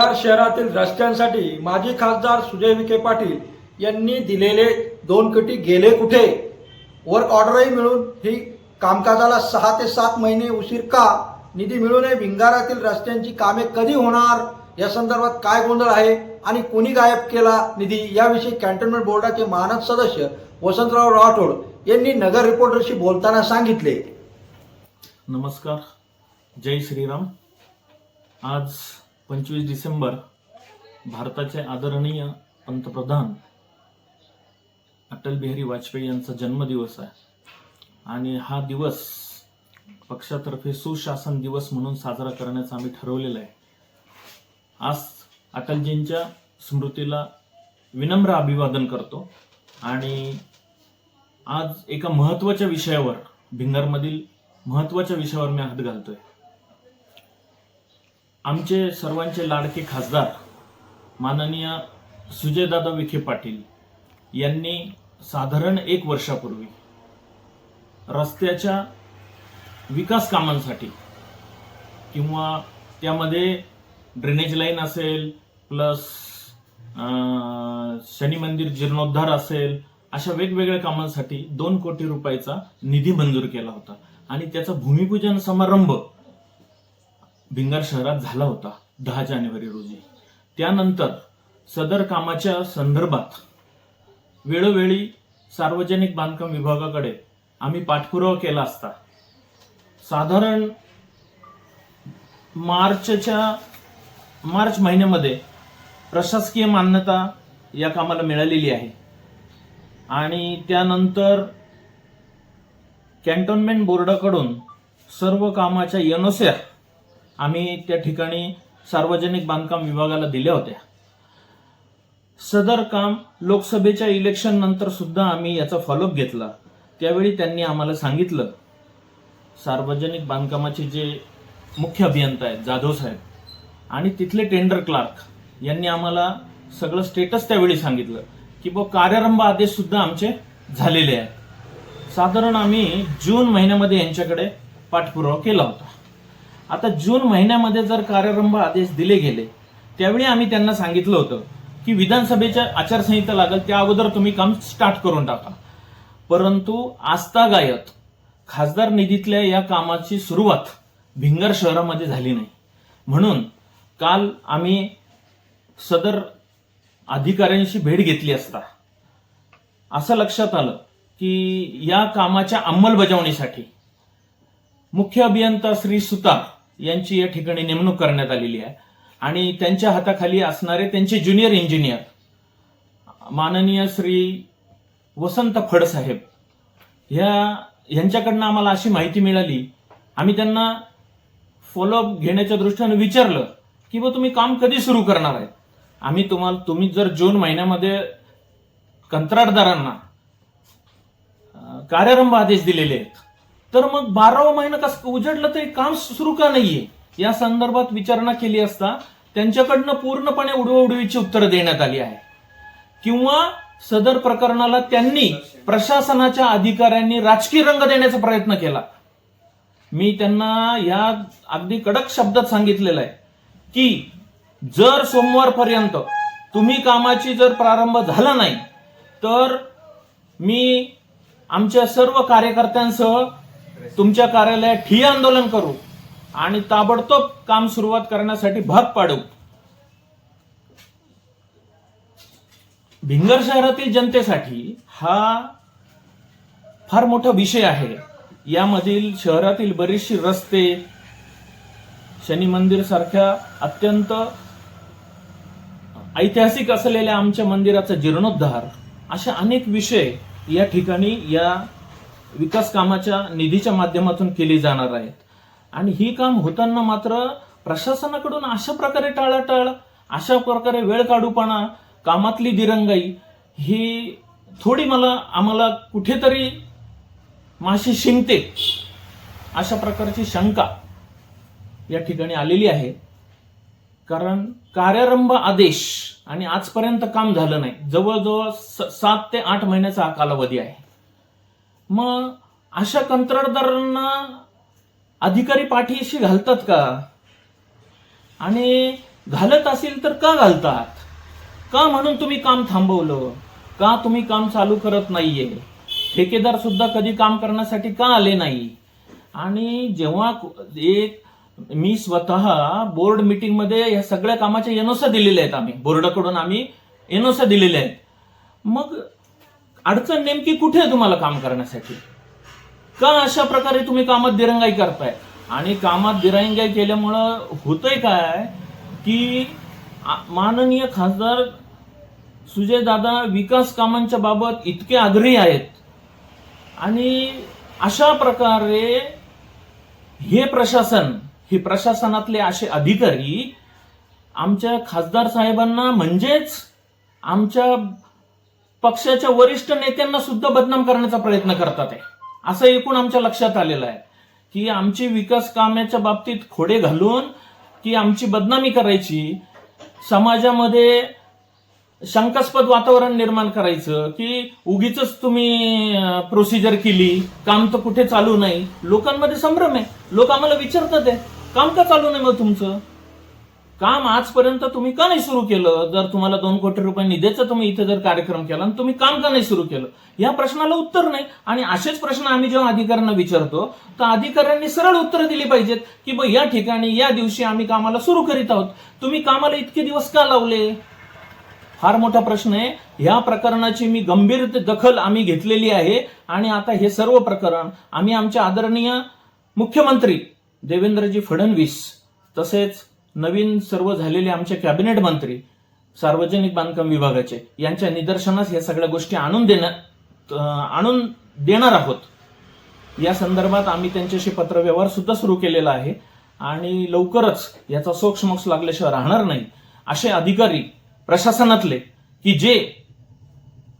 भिंगार शहरातील रस्त्यांसाठी माजी खासदार सुजय विखे पाटील यांनी दिलेले दोन कोटी गेले कुठे? वर्क ऑर्डरही मिळून ही कामकाजाला सहा ते सात महिने उशीर का? निधी मिळूनही भिंगारातील रस्त्यांची कामे कधी होणार? या संदर्भात काय गोंधळ आहे? आणि कोणी गायब केला निधी? याविषयी कॅन्टोन्मेंट बोर्डाचे मानद सदस्य वसंतराव राठोड यांनी नगर रिपोर्टरशी बोलताना सांगितले. नमस्कार. जय श्रीराम. आज पंचवीस डिसेंबर भारताचे आदरणीय पंतप्रधान अटल बिहारी वाजपेयी यांचा जन्मदिवस आहे. आणि हा दिवस पक्षातर्फे सुशासन दिवस म्हणून साजरा करण्याचं आम्ही ठरवलेलं आहे. आज अटलजींच्या स्मृतीला विनम्र अभिवादन करतो आणि आज एका महत्त्वाच्या विषयावर भिंगारमधील महत्त्वाच्या विषयावर मी हात घालतोय. आमचे सर्वांचे लाडके खासदार माननीय सुजयदादा विखे पाटील यांनी साधारण एक वर्षापूर्वी रस्त्याच्या विकास कामांसाठी किंवा त्यामध्ये ड्रेनेज लाईन असेल प्लस शनी मंदिर जीर्णोद्धार असेल अशा वेगवेगळ्या कामांसाठी दोन कोटी रुपयाचा निधी मंजूर केला होता. आणि त्याचा भूमिपूजन समारंभ भिंगार शहरात झाला होता दहा जानेवारी रोजी. त्यानंतर सदर कामाच्या संदर्भात वेळोवेळी सार्वजनिक बांधकाम विभागाकडे आम्ही पाठपुरावा केला असता. साधारण मार्चच्या मार्च महिन्यामध्ये प्रशासकीय मान्यता या कामाला मिळालेली आहे. आणि त्यानंतर कॅन्टोन्मेंट बोर्डाकडून सर्व कामाच्या एनओस्या आम्ही त्या ठिकाणी सार्वजनिक बांधकाम विभागाला दिल्या होत्या. सदर काम लोकसभेच्या इलेक्शन नंतर सुद्धा आम्ही याचा फॉलोअप घेतला. त्यावेळी त्यांनी आम्हाला सांगितलं सार्वजनिक बांधकामाचे जे मुख्य अभियंता आहेत जाधव साहेब आणि तिथले टेंडर क्लार्क यांनी आम्हाला सगळं स्टेटस त्यावेळी सांगितलं की बो कार्यारंभ आदेश सुद्धा आमचे झालेले आहेत. साधारण आम्ही जून महिन्यामध्ये यांच्याकडे पाठपुरावा केला होता. आता जून महिन्यामध्ये जर कार्यारंभ आदेश दिले गेले त्यावेळी आम्ही त्यांना सांगितलं होतं की विधानसभेच्या आचारसंहिता लागेल त्या अगोदर तुम्ही काम स्टार्ट करून टाका. परंतु आस्थागायत खासदार निधीतल्या या कामाची सुरुवात भिंगर शहरामध्ये झाली नाही. म्हणून काल आम्ही सदर अधिकाऱ्यांशी भेट घेतली असता. असं लक्षात आलं की या कामाच्या अंमलबजावणीसाठी मुख्य अभियंता श्री सुतार यांची या ठिकाणी नेमणूक करण्यात आलेली आहे. आणि त्यांच्या हाताखाली असणारे त्यांचे ज्युनियर इंजिनियर माननीय श्री वसंत फडसाहेब ह्या यांच्याकडनं आम्हाला अशी माहिती मिळाली. आम्ही त्यांना फॉलोअप घेण्याच्या दृष्टीने विचारलं की बा तुम्ही काम कधी सुरू करणार आहे? आम्ही तुम्हाला तुम्ही जर जून महिन्यामध्ये कंत्राटदारांना कार्यारंभ आदेश दिलेले आहेत तर मग बारावा महिना कसं उजडलं तरी काम सुरू का नाहीये? या संदर्भात विचारणा केली असता त्यांच्याकडनं पूर्णपणे उडवउडवीची उत्तरं देण्यात आली आहे. किंवा सदर प्रकरणाला त्यांनी प्रशासनाच्या अधिकाऱ्यांनी राजकीय रंग देण्याचा प्रयत्न केला. मी त्यांना या अगदी कडक शब्दात सांगितलेलं आहे की जर सोमवारपर्यंत तुम्ही कामाची जर प्रारंभ झाला नाही तर मी आमच्या सर्व कार्यकर्त्यांसह तुमच्या कार्यालयात ठिय आंदोलन करू आणि ताबडतोब काम सुरुवात करण्यासाठी भाग पाडू. भिंगर शहरातील जनतेसाठी हा फार मोठा विषय आहे. यामधील शहरातील बरीचशी रस्ते शनी मंदिर सारख्या अत्यंत ऐतिहासिक असलेल्या आमच्या मंदिराचा जीर्णोद्धार अशा अनेक विषय या ठिकाणी या विकास कामाच्या निधीच्या माध्यमातून केली जाणार आहेत. आणि ही काम होताना मात्र प्रशासनाकडून अशा प्रकारे टाळाटाळ अशा प्रकारे वेळ काढूपणा कामातली दिरंगाई ही थोडी मला आम्हाला कुठेतरी माशी शिंकते अशा प्रकारची शंका या ठिकाणी आलेली आहे. कारण कार्यारंभ आदेश आणि आजपर्यंत काम झालं नाही. जवळजवळ स- सात ते आठ महिन्याचा हा कालावधी आहे. मग अशा कंत्राटदारांना अधिकारी पाठीशी घालतात का? आणि घालत असेल तर का घालतात? का म्हणून तुम्ही काम थांबवलं? का तुम्ही काम चालू करत नाहीये? ठेकेदार सुद्धा कधी काम करण्यासाठी का आले नाही? आणि जेव्हा एक मी स्वतः बोर्ड मीटिंगमध्ये या सगळ्या कामाच्या एनओसा दिलेल्या आहेत आम्ही. बोर्डाकडून आम्ही एनओसा दिलेल्या आहेत. मग अडचण नेमकी कुठे आहे तुम्हाला काम करण्यासाठी? का अशा प्रकारे तुम्ही कामात दिरंगाई करताय? आणि कामात दिरंगाई केल्यामुळं होतंय काय की माननीय खासदार सुजय दादा विकास कामांच्या बाबत इतके आग्रही आहेत. आणि अशा प्रकारे हे प्रशासन हे प्रशासनातले असे अधिकारी आमच्या खासदार साहेबांना म्हणजेच आमच्या पक्षाच्या वरिष्ठ नेत्यांना सुद्धा बदनाम करण्याचा प्रयत्न करतात आहे असं एकूण आमच्या लक्षात आलेलं आहे. की आमची विकास कामाच्या बाबतीत खोडे घालून की आमची बदनामी करायची समाजामध्ये शंकास्पद वातावरण निर्माण करायचं की उगीच तुम्ही प्रोसिजर केली काम तर कुठे चालू नाही. लोकांमध्ये संभ्रम आहे. लोक आम्हाला विचारतात आहे काम का चालू नाही मग तुमचं? काम आजपर्यंत तुम्ही का नाही सुरू केलं? जर तुम्हाला दोन कोटी रुपये निधीचा तुम्ही इथे जर कार्यक्रम केला आणि तुम्ही काम का नाही सुरू केलं? या प्रश्नाला उत्तर नाही. आणि असेच प्रश्न आम्ही जेव्हा अधिकाऱ्यांना विचारतो तर अधिकाऱ्यांनी सरळ उत्तर दिली पाहिजेत की बघ या ठिकाणी या दिवशी आम्ही कामाला सुरू करीत आहोत. तुम्ही कामाला इतके दिवस का लावले? फार मोठा प्रश्न आहे. ह्या प्रकरणाची मी गंभीर दखल आम्ही घेतलेली आहे. आणि आता हे सर्व प्रकरण आम्ही आमच्या आदरणीय मुख्यमंत्री देवेंद्रजी फडणवीस तसेच नवीन सर्व झालेले आमचे कॅबिनेट मंत्री सार्वजनिक बांधकाम विभागाचे यांच्या निदर्शनास या सगळ्या गोष्टी आणून देण्यात आणून देणार आहोत. या संदर्भात आम्ही त्यांच्याशी पत्रव्यवहार सुद्धा सुरू केलेला आहे आणि लवकरच याचा सोक्षमोक्ष लागल्याशिवाय राहणार नाही असे अधिकारी प्रशासनातले की जे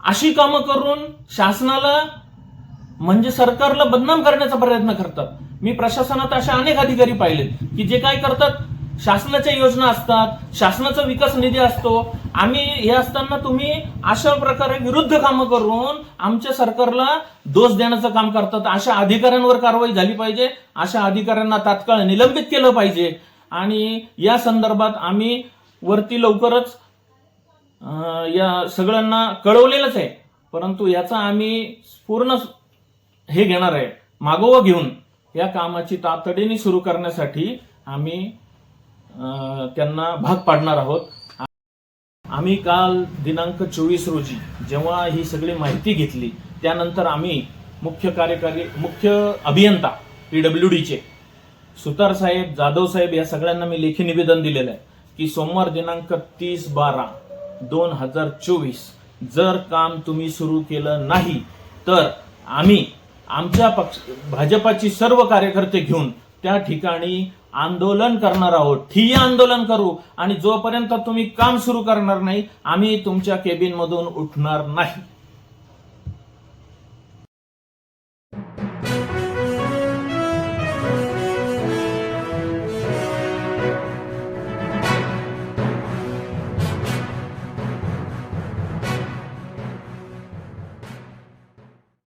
अशी कामं करून शासनाला म्हणजे सरकारला बदनाम करण्याचा प्रयत्न करतात. मी प्रशासनात असे अनेक अधिकारी पाहिलेत की जे काय करतात? शासनाच्या योजना असतात शासनाचा विकास निधी असतो. आम्ही हे असताना तुम्ही अशा प्रकारे विरुद्ध कामं करून आमच्या सरकारला दोष देण्याचं काम करतात. अशा अधिकाऱ्यांवर कारवाई झाली पाहिजे अशा अधिकाऱ्यांना तात्काळ निलंबित केलं पाहिजे. आणि या संदर्भात आम्ही वरती लवकरच या सगळ्यांना कळवलेलंच आहे. परंतु याचा आम्ही पूर्ण हे घेणार आहे. मागोवा घेऊन या कामाची तातडीने सुरू करण्यासाठी आम्ही त्यांना भाग पाडणार आहोत. आम्ही काल दिनांक चोवीस रोजी जेव्हा ही सगळी माहिती घेतली त्यानंतर आम्ही मुख्य कार्यकारी मुख्य अभियंता पी डब्ल्यू डीचे सुतार साहेब जाधव साहेब या सगळ्यांना मी लेखी निवेदन दिलेलं आहे की सोमवार दिनांक तीस बारा दोन हजार चोवीस जर काम तुम्ही सुरू केलं नाही तर आम्ही आमच्या पक्ष भाजपाची सर्व कार्यकर्ते घेऊन त्या ठिकाणी आंदोलन करणार आहोत. ठिय्या आंदोलन करू आणि जोपर्यंत तुम्ही काम सुरू करणार नाही आम्ही तुमच्या केबिनमधून उठणार नाही.